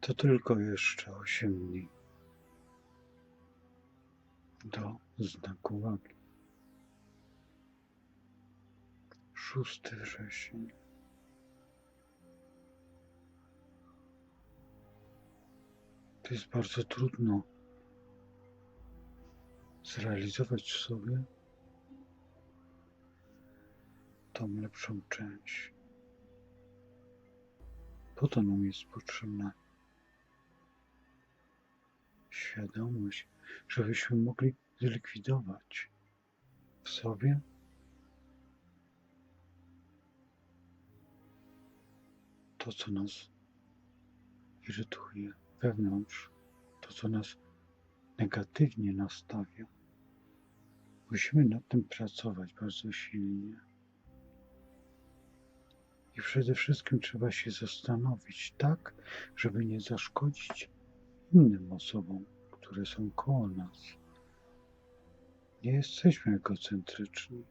To tylko jeszcze osiem dni do znaku wagi. 6 września. To jest bardzo trudno zrealizować w sobie tą lepszą część. Po to nam jest potrzebna świadomość, żebyśmy mogli zlikwidować w sobie to, co nas irytuje wewnątrz, to, co nas negatywnie nastawia. Musimy nad tym pracować bardzo silnie. I przede wszystkim trzeba się zastanowić tak, żeby nie zaszkodzić innym osobom, które są koło nas. Nie jesteśmy egocentryczni.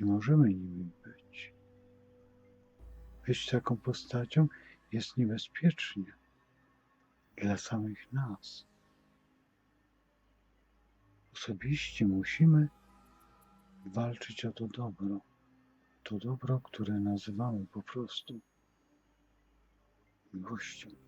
Nie możemy nimi być. Być taką postacią jest niebezpiecznie dla samych nas. Osobiście musimy walczyć o to dobro. To dobro, które nazywamy po prostu miłością.